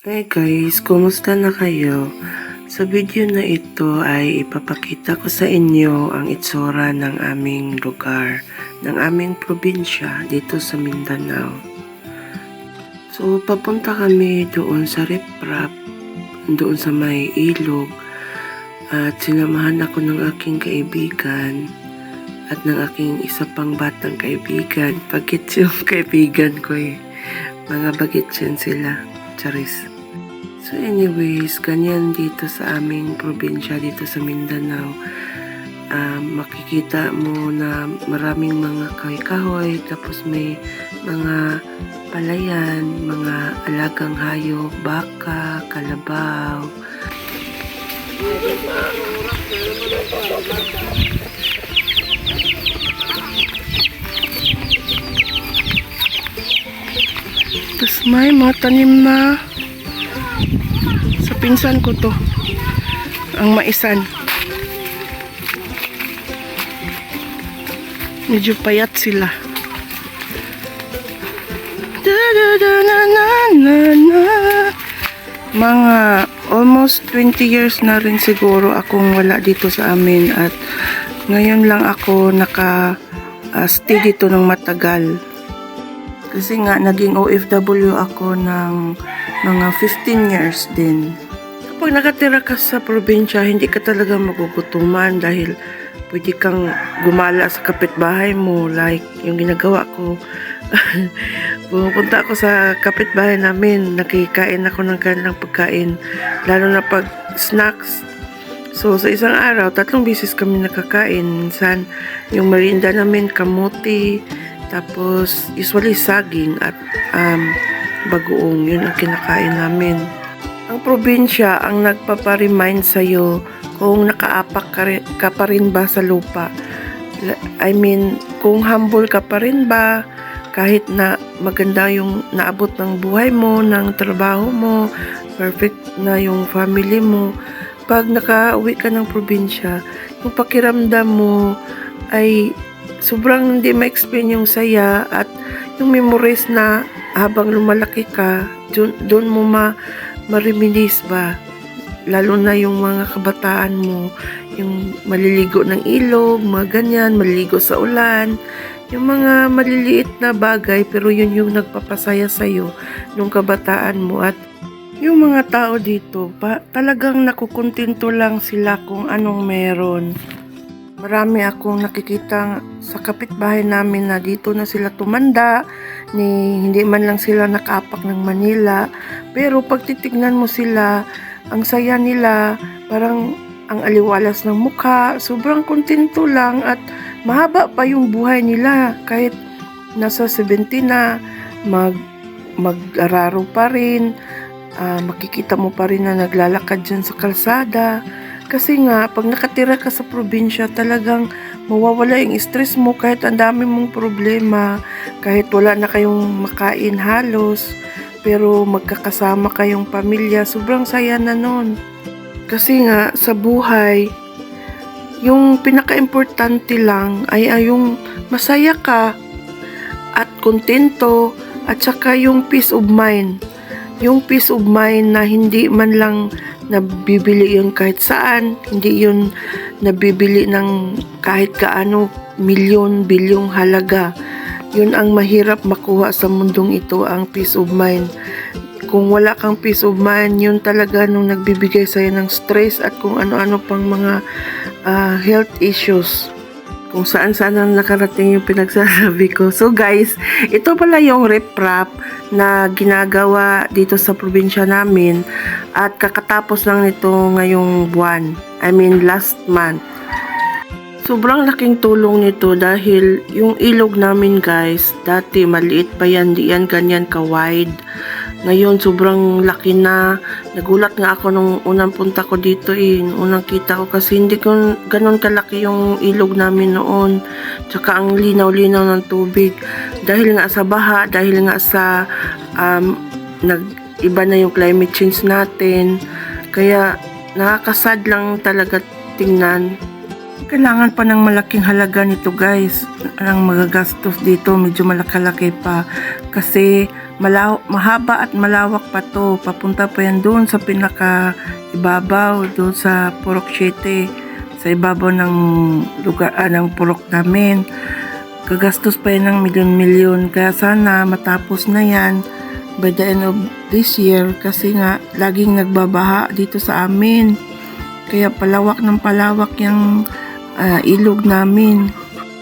Hey guys, kumusta na kayo? Sa video na ito ay ipapakita ko sa inyo ang itsura ng aming lugar, ng aming probinsya dito sa Mindanao. So, papunta kami doon sa Riprap, doon sa may ilog, at sinamahan ako ng aking kaibigan at ng aking isa pang batang kaibigan. Bagets yung kaibigan ko eh. Mga yan sila. Charis. So anyways, ganyan dito sa aming probinsya, dito sa Mindanao. Um, makikita mo na maraming mga kahoy-kahoy, tapos may mga palayan, mga alagang hayop, baka, kalabaw. Tapos may mga na pinsan ko to. Ang maisan. Medyo payat sila. Da, da, da, na, na, na, na. Mga almost 20 years na rin siguro akong wala dito sa amin at ngayon lang ako naka ah, stay dito ng matagal. Kasi nga, naging OFW ako ng mga 15 years din. Kapag nakatira ka sa probinsya, hindi ka talaga magugutuman dahil pwede kang gumala sa kapitbahay mo. Like, yung ginagawa ko. Pumunta ako sa kapitbahay namin, nakikain ako ng kanilang pagkain. Lalo na pag snacks. So, sa isang araw, tatlong bisis kami nakakain. Minsan, yung merinda namin, kamuti, tapos, usually saging at um, bagoong. Yun ang kinakain namin. Ang probinsya ang nagpaparemind sa'yo kung nakaapak ka, rin, ka pa rin ba sa lupa. I mean, kung humble ka pa rin ba, kahit na maganda yung naabot ng buhay mo, ng trabaho mo, perfect na yung family mo, pag nakauwi ka ng probinsya, yung pakiramdam mo ay sobrang hindi ma-explain yung saya at yung memories na habang lumalaki ka, dun mo ma mariminis ba? Lalo na yung mga kabataan mo, yung maliligo ng ilog, mga ganyan, maliligo sa ulan, yung mga maliliit na bagay pero yun yung nagpapasaya sa'yo nung kabataan mo at yung mga tao dito, pa, talagang nakukontento lang sila kung anong meron. Marami akong nakikita sa kapitbahay namin na dito na sila tumanda, ni hindi man lang sila nakapak ng Manila. Pero pag titignan mo sila, ang saya nila, parang ang aliwalas ng mukha, sobrang kontento lang at mahaba pa yung buhay nila kahit nasa 70 na, mag mag-araro pa rin, ah, makikita mo pa rin na naglalakad dyan sa kalsada. Kasi nga, pag nakatira ka sa probinsya, talagang mawawala yung stress mo kahit ang dami mong problema, kahit wala na kayong makain halos, pero magkakasama kayong pamilya, sobrang saya na nun. Kasi nga, sa buhay, yung pinaka-importante lang ay, ay yung masaya ka at kontento at saka yung peace of mind. Yung peace of mind na hindi man lang nabibili yun kahit saan, hindi yun nabibili ng kahit kaano milyon, bilyong halaga. Yun ang mahirap makuha sa mundong ito, ang peace of mind. Kung wala kang peace of mind, yun talaga nung nagbibigay sa'yo ng stress at kung ano-ano pang mga ah, health issues kung saan saan ang nakarating yung pinagsasabi ko. So guys, ito pala yung riprap na ginagawa dito sa probinsya namin at kakatapos lang nito ngayong buwan. I mean last month. Sobrang laking tulong nito dahil yung ilog namin guys, dati maliit pa yan, di yan ganyan ka-wide. Ngayon sobrang laki na. Nagulat nga ako nung unang punta ko dito eh. Unang kita ko kasi hindi ko ganon kalaki yung ilog namin noon. Tsaka ang linaw-linaw ng tubig. Dahil nga sa baha, dahil nga sa um, nag iba na yung climate change natin. Kaya nakakasad lang talaga tingnan. Kailangan pa ng malaking halaga nito guys. Ang magagastos dito medyo malakalaki pa. Kasi malaw, mahaba at malawak pa to. Papunta pa yan doon sa pinaka ibabaw, doon sa Purok 7, sa ibabaw ng lugar, ah, ng Purok namin. Gagastos pa yan ng milyon-milyon. Kaya sana matapos na yan by the end of this year kasi nga laging nagbabaha dito sa amin. Kaya palawak ng palawak yung ah, ilog namin.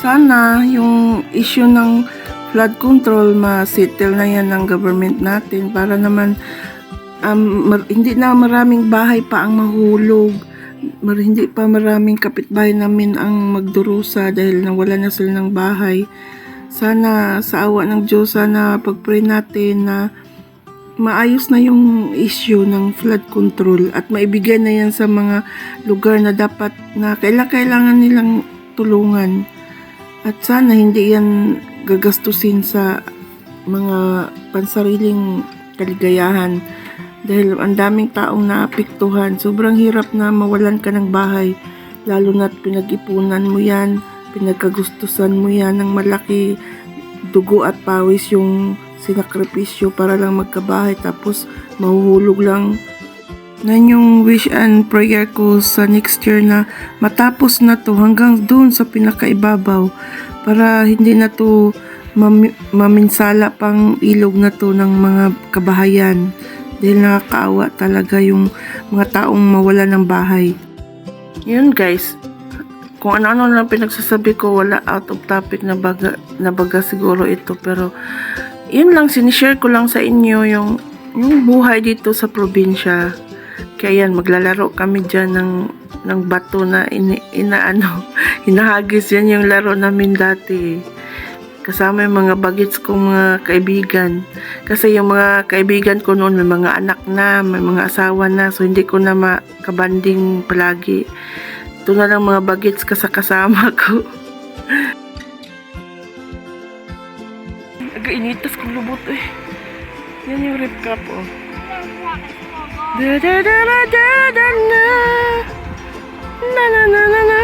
Sana yung issue ng flood control ma-settle na yan ng government natin para naman um, hindi na maraming bahay pa ang mahulog. Mar- hindi pa maraming kapitbahay namin ang magdurusa dahil nawala na sila ng bahay. Sana sa awa ng Diyos, sana pag-pray natin na maayos na yung issue ng flood control at maibigay na yan sa mga lugar na dapat na kaila- kailangan nilang tulungan. At sana hindi yan gagastusin sa mga pansariling kaligayahan. Dahil ang daming taong naapektuhan. Sobrang hirap na mawalan ka ng bahay. Lalo na't pinag-ipunan mo yan, pinagkagustusan mo yan ng malaki dugo at pawis yung sinakripisyo para lang magkabahay tapos mahuhulog lang. Nan yung wish and prayer ko sa next year na matapos na to hanggang doon sa pinakaibabaw para hindi na to mami- maminsala pang ilog na to ng mga kabahayan. Dahil nakakaawa talaga yung mga taong mawala ng bahay. Yun guys, kung ano-ano lang pinagsasabi ko wala out of topic na baga, na baga siguro ito. Pero yun lang sinishare ko lang sa inyo yung yung buhay dito sa probinsya. Kaya yan, maglalaro kami dyan ng, ng bato na ini, inaano, hinahagis yan yung laro namin dati. Kasama yung mga bagets kong mga kaibigan. Kasi yung mga kaibigan ko noon may mga anak na, may mga asawa na, so hindi ko na makabanding palagi. Ito na lang mga bagets kasakasama ko. Nag-initas kong lubot eh. Yan yung rip cup oh. Da da da da da da na. Na na na na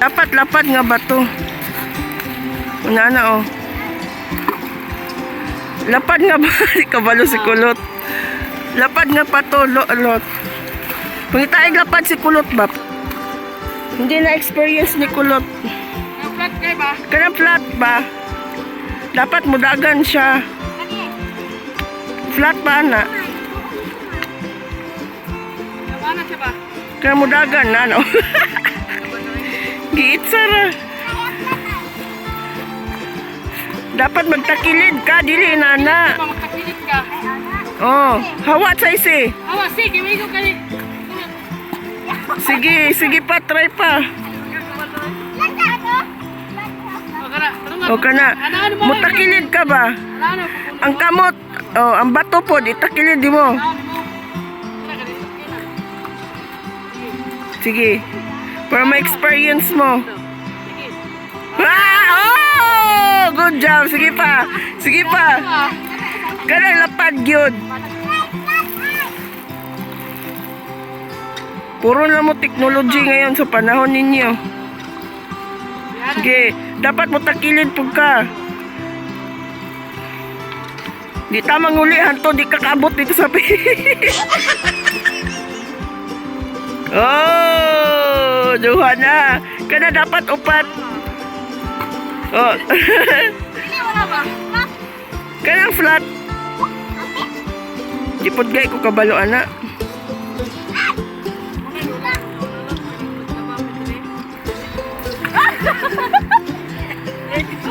Dapat lapad nga ba to? Una na oh. Lapad nga ba? Kabalo si Kulot. Lapad nga pa to, lo, lot. Pangitaig lapad si Kulot ba? Hindi na experience ni Kulot. Flat kayo ba? Kanang flat ba? Dapat mudagan siya. Flat ba na? Kanang mudagan na, no? Giit sara. Dapat magtakilid ka, dili na na. Pa magkapilit ka. Oh, hawa sa isi. Awa, sige, may ko. Sige, sige pa, try pa. O ka na. Mutakilid ka ba? Ang kamot, oh, ang bato po, itakilid di mo. Kina. Sige. Para ma-experience mo. Sige. Ah! Oh! Good job. Sige pa. Sige pa. Kanang lapad yun. Puro na mo technology ngayon sa panahon ninyo. Sige, dapat mo takilid po ka. Di tamang ulihan to, di kakabot dito sa pi. oh, duha na. Kana dapat upat. Oh. Flat. Dipod gay ko kabalo ana.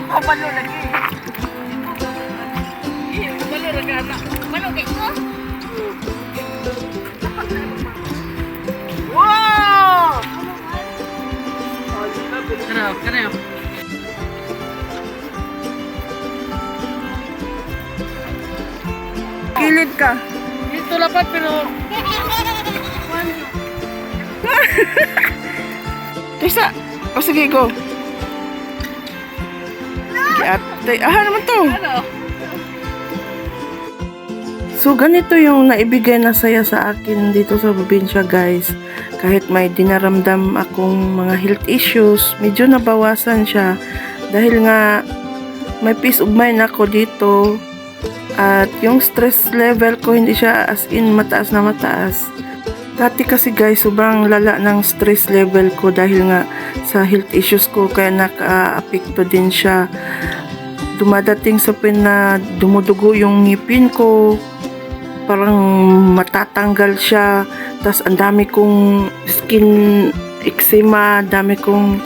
Kabalo lagi. Iya, kabalo lagi anak. Kabalo kay ko. Wow! Kana, kana. Kilid ka. Dito lapat pero Tisa. O sige, go. At, ah, naman to. Ano? So, ganito yung naibigay na saya sa akin dito sa probinsya, guys. Kahit may dinaramdam akong mga health issues, medyo nabawasan siya. Dahil nga, may peace of mind ako dito. At yung stress level ko, hindi siya as in mataas na mataas. Dati kasi guys, sobrang lala ng stress level ko dahil nga sa health issues ko, kaya naka-apekto din siya. Dumadating sa pin na dumudugo yung ngipin ko, parang matatanggal siya. Tapos ang dami kong skin eczema, dami kong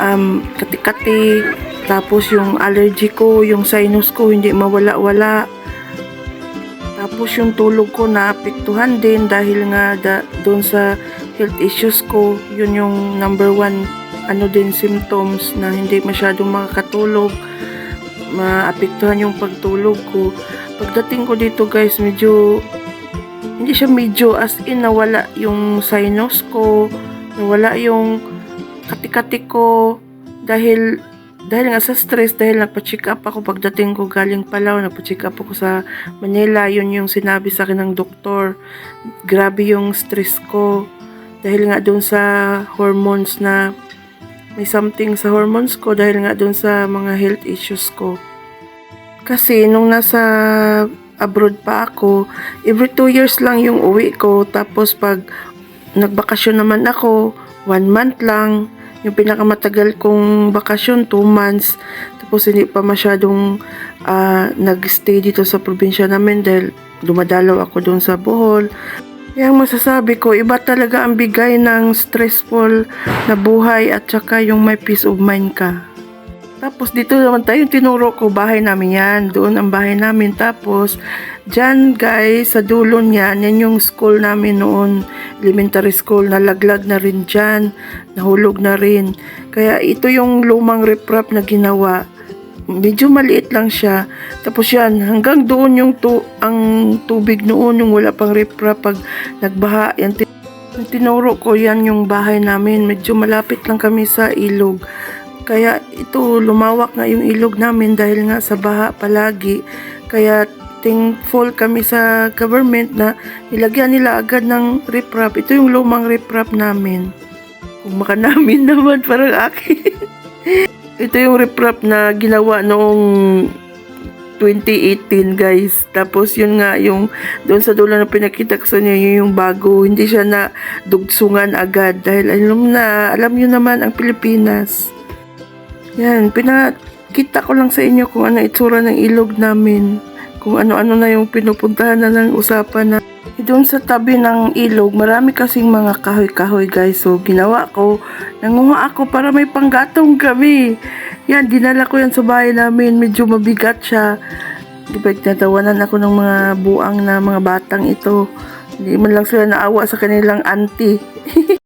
um, kati-kati. Tapos yung allergy ko, yung sinus ko hindi mawala-wala. Tapos yung tulog ko naapektuhan din dahil nga da, doon sa health issues ko, yun yung number one ano din symptoms na hindi masyadong makakatulog maapektuhan yung pagtulog ko pagdating ko dito guys medyo hindi siya medyo as in nawala yung sinus ko nawala yung kati-kati ko. Dahil dahil nga sa stress dahil nagpa-check up ako pagdating ko galing Palaw nagpa-check up ako sa Manila yun yung sinabi sa akin ng doktor. Grabe yung stress ko. Dahil nga doon sa hormones na may something sa hormones ko dahil nga doon sa mga health issues ko. Kasi nung nasa abroad pa ako, every two years lang yung uwi ko. Tapos pag nagbakasyon naman ako, one month lang. Yung pinakamatagal kong bakasyon, two months. Tapos hindi pa masyadong ah, nag-stay dito sa probinsya namin dahil dumadalaw ako doon sa Bohol. Kaya ang masasabi ko, iba talaga ang bigay ng stressful na buhay at saka yung may peace of mind ka. Tapos dito naman tayo, tinuro ko, bahay namin yan. Doon ang bahay namin. Tapos, dyan guys, sa dulo niyan, yan yung school namin noon. Elementary school, nalaglag na rin dyan. Nahulog na rin. Kaya ito yung lumang riprap na ginawa. Medyo maliit lang siya. Tapos yan, hanggang doon yung tu ang tubig noon, yung wala pang riprap pag nagbaha. Yan, tinuro ko, yan yung bahay namin. Medyo malapit lang kami sa ilog. Kaya ito, lumawak nga yung ilog namin dahil nga sa baha palagi. Kaya thankful kami sa government na nilagyan nila agad ng riprap. Ito yung lumang riprap namin. Kung maka namin naman, parang akin. Ito yung riprap na ginawa noong 2018 guys. Tapos yun nga yung doon sa dulo na pinakita ko sa inyo yun yung bago. Hindi siya na dugsungan agad dahil alam na, alam nyo naman ang Pilipinas. Yan, pinakita ko lang sa inyo kung ano itsura ng ilog namin. Kung ano-ano na yung pinupuntahan na ng usapan na. Doon sa tabi ng ilog, marami kasing mga kahoy-kahoy guys. So, ginawa ko, nanguha ako para may panggatong kami. Yan, dinala ko yan sa bahay namin. Medyo mabigat siya. Di ba, natawanan ako ng mga buang na mga batang ito. Hindi man lang sila naawa sa kanilang auntie.